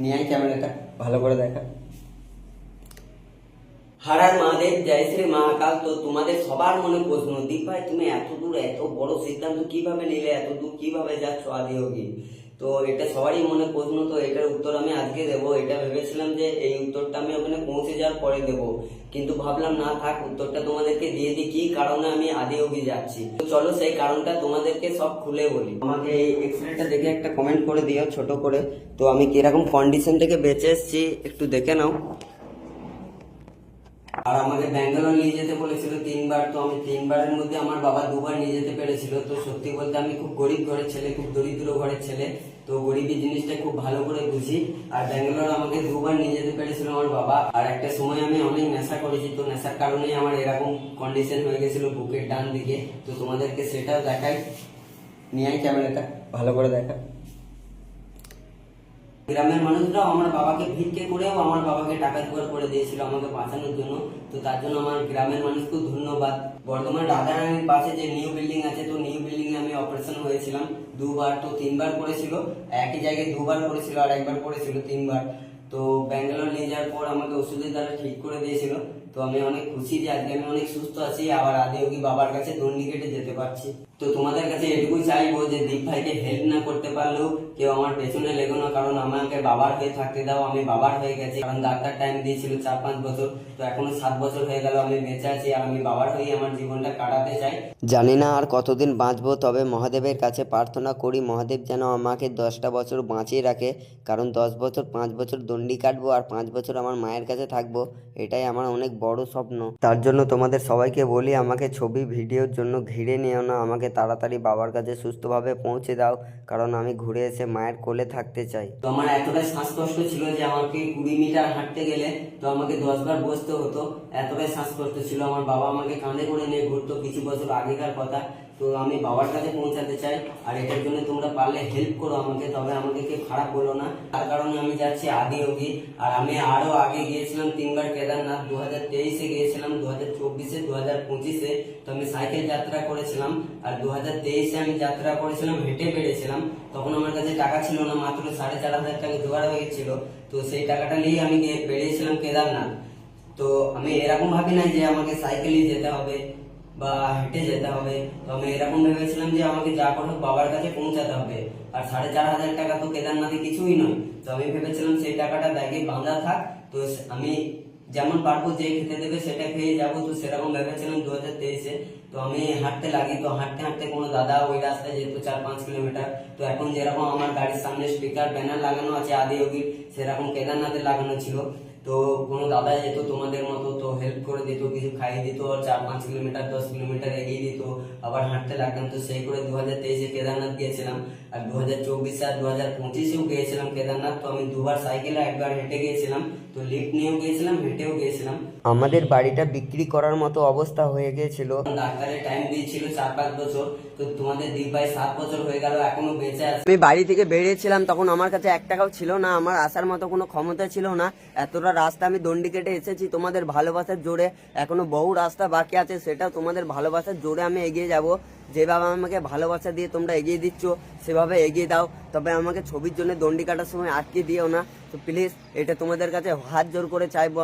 নিয়ে আয় ক্যামেরাটা, ভালো করে দেখা। হারার মহাদেব, জয় শ্রী মহাকাল। তো তোমাদের সবার মনে প্রশ্ন, দীপ ভাই, তুমি এত দূর, এত বড় সিদ্ধান্ত কীভাবে নিলে, এত দূর কীভাবে যাচ্ছ আদি তো এটা সবারই মনে প্রশ্ন, তো এটার উত্তর আমি আজকে দেবো। এটা ভেবেছিলাম যে এই উত্তরটা আমি ওখানে পৌঁছে যাওয়ার পরে দেবো। কিন্তু ভাবলাম, না থাক, উত্তরটা তোমাদেরকে দিয়ে দিই। কি কারণে আমি আদি অবধি যাচ্ছি? তো চলো সেই কারণটা তোমাদেরকে সব খুলে বলি। আমাকে এই এক্সরেটা দেখে একটা কমেন্ট করে দিও, ছোট করে। তো আমি কীরকম কন্ডিশন থেকে বেঁচে এসেছি, একটু দেখে নাও। আর আমাকে ব্যাঙ্গালোর নিয়ে যেতে বলেছিল তিনবার, তো আমি তিনবারের মধ্যে আমার বাবা দুবার নিয়ে যেতে পেরেছিল। তো সত্যি বলতে আমি খুব গরিব ঘরের ছেলে, খুব দরিদ্র ঘরের ছেলে। তো গরিবী জিনিসটা খুব ভালো করে বুঝি। আর ব্যাঙ্গালোর আমাকে দুবার নিয়ে যেতে পেরেছিল আমার বাবা। আর একটা সময় আমি অনেক নেশা করেছি, তো নেশার কারণেই আমার এরকম কন্ডিশন হয়ে গেছিল বুকের ডান দিকে। তো তোমাদেরকে সেটাও দেখাই। নিয়ে ক্যামেরাটা, ভালো করে দেখা। গ্রামের মানুষরাও আমার বাবাকে ভিক্ষে করেও আমার বাবাকে টাকা জোগাড় করে দিয়েছিল আমাকে বাঁচানোর জন্য। তো তার জন্য আমার গ্রামের মানুষকেও ধন্যবাদ। বর্ধমান রাধারানীর পাশে যে নিউ বিল্ডিং আছে, তো নিউ বিল্ডিং এ আমি অপারেশন হয়েছিলাম। দুবার তো তিনবার করেছিল। একই জায়গায় দুবার করেছিল আর একবার করেছিল তিনবার। তো ব্যাঙ্গালোর নিয়ে যাওয়ার পর আমাকে ওষুধের দ্বারা ঠিক করে দিয়েছিল। তো আমি অনেক খুশি যে আজকে আমি অনেক সুস্থ আছি, আবার আদে কি বাবার কাছে দণ্ডি কেটে যেতে পারছি। তো তোমাদের কাছে এটুকুই চাইব যে দীপ ভাইকে হেল্প না করতে পারলেও কেউ আমার পেছনে লেগো না, কারণ আমাকে বাবার হয়ে থাকতে দাও, আমি বাবার হয়ে গেছি। কারণ ডাক্তার টাইম দিয়েছিল চার পাঁচ বছর, তো এখনও সাত বছর হয়ে গেল আমি বেঁচে আছি আর আমি বাবার হয়ে আমার জীবনটা কাটাতে চাই। জানি না আর কতদিন বাঁচবো, তবে মহাদেবের কাছে প্রার্থনা করি, মহাদেব যেন আমাকে দশটা বছর বাঁচিয়ে রাখে, কারণ দশ বছর, পাঁচ বছর দণ্ডি কাটবো আর পাঁচ বছর আমার মায়ের কাছে থাকব, এটাই আমার অনেক বড় স্বপ্ন। তার জন্য তোমাদের সবাইকে বলি, আমাকে ছবি ভিডিওর জন্য ঘিরে নিও না, আমাকে তাড়াতাড়ি বাবার কাছে সুস্থভাবে পৌঁছে দাও, কারণ আমি ঘুরে এসে মায়ের কোলে থাকতে চাই। তো আমার এতটাই শ্বাসকষ্ট ছিল যে আমাকে কুড়ি মিটার হাঁটতে গেলে তো আমাকে দশ বার বসতে হতো, এতটাই শ্বাসকষ্ট ছিল। আমার বাবা আমাকে কাঁধে করে নিয়ে ঘুরতো কিছু বছর আগেকার কথা, তো আমি বাবার কাছে পৌঁছাতে চাই, আর এটার জন্য তোমরা পারলে হেল্প করো আমাকে, তবে আমাকে কেউ খারাপ বলো না। তার কারণে আমি যাচ্ছি আদি অবধি আর আমি আরও আগে গিয়েছিলাম তিনবার কেদারনাথ দু হাজার তেইশে গিয়েছিলাম দু হাজার চব্বিশে দু হাজার পঁচিশে। তো আমি সাইকেল যাত্রা করেছিলাম। আর দু হাজার তেইশে আমি যাত্রা করেছিলাম, হেঁটে বেড়েছিলাম। তখন আমার কাছে টাকা ছিল না, মাত্র সাড়ে চার হাজার টাকা জোগাড় হয়ে গেছিল তো সেই টাকাটা নিয়েই আমি গিয়ে বেরিয়েছিলাম কেদারনাথ। তো আমি এরকম ভাবি না যে আমাকে সাইকেলে যেতে হবে। বা হেঁটে যেতে হবে। তো আমি এরকম ভেবেছিলাম যে আমাকে যা করে বাবার কাছে পৌঁছাতে হবে। আর সাড়ে চার হাজার টাকা তো কেদারনাথে কিছুই নয়। তো আমি ভেবেছিলাম সেই টাকাটা ব্যাগে বাঁধা থাক। তো আমি যেমন পারব যে খেতে দেবে সেটা খেয়ে যাব। তো সেরকম ভেবেছিলাম দু হাজার তেইশে। তো আমি হাঁটতে লাগি। তো হাঁটতে হাঁটতে কোনো দাদা ওই রাস্তায় যেত চার পাঁচ কিলোমিটার, তো এখন যেরকম আমার গাড়ির সামনে স্পিকার ব্যানার লাগানো আছে, আদি অগির সেরকম কেদারনাথে লাগানো ছিল। তো কোনো দাদা যেত তোমাদের মতো তো হেল্প করে দিত কিছু খাইয়ে দিত আর চার পাঁচ কিলোমিটার দশ কিলোমিটার এগিয়ে দিত আবার হাঁটতে লাগতাম। তো সেই করে দু হাজার তেইশে কেদারনাথ গিয়েছিলাম। আর দু হাজার চব্বিশ আর দু হাজার পঁচিশেও গিয়েছিলাম কেদারনাথ। তো আমি দুবার সাইকেলে একবার হেঁটে গিয়েছিলাম। তো লিফট নিয়েও গিয়েছিলাম হেঁটেও গিয়েছিলাম। আমাদের বাড়িটা বিক্রি করার মতো অবস্থা হয়ে গিয়েছিল। ডাক্তারের টাইম দিয়েছিল চার পাঁচ বছর। তো তোমাদের দিক ভাই সাত বছর হয়ে গেল এখনও বেঁচে আছে। আমি বাড়ি থেকে বেরিয়েছিলাম তখন আমার কাছে এক টাকাও ছিল না। আমার আসার মতো কোনো ক্ষমতা ছিল না। এতটা রাস্তা আমি দণ্ডি কেটে এসেছি, তোমাদের ভালোবাসার জোরে। এখনও বহু রাস্তা বাকি আছে সেটা তোমাদের ভালোবাসার জোরে আমি এগিয়ে যাব। যেভাবে আমাকে ভালোবাসা দিয়ে তোমরা এগিয়ে দিচ্ছ, সেভাবে এগিয়ে দাও। তবে আমাকে ছবির জন্য দণ্ডি কাটার সময় আটকে দিও না। তো প্লিজ এটা তোমাদের কাছে হাত জোর করে চাইব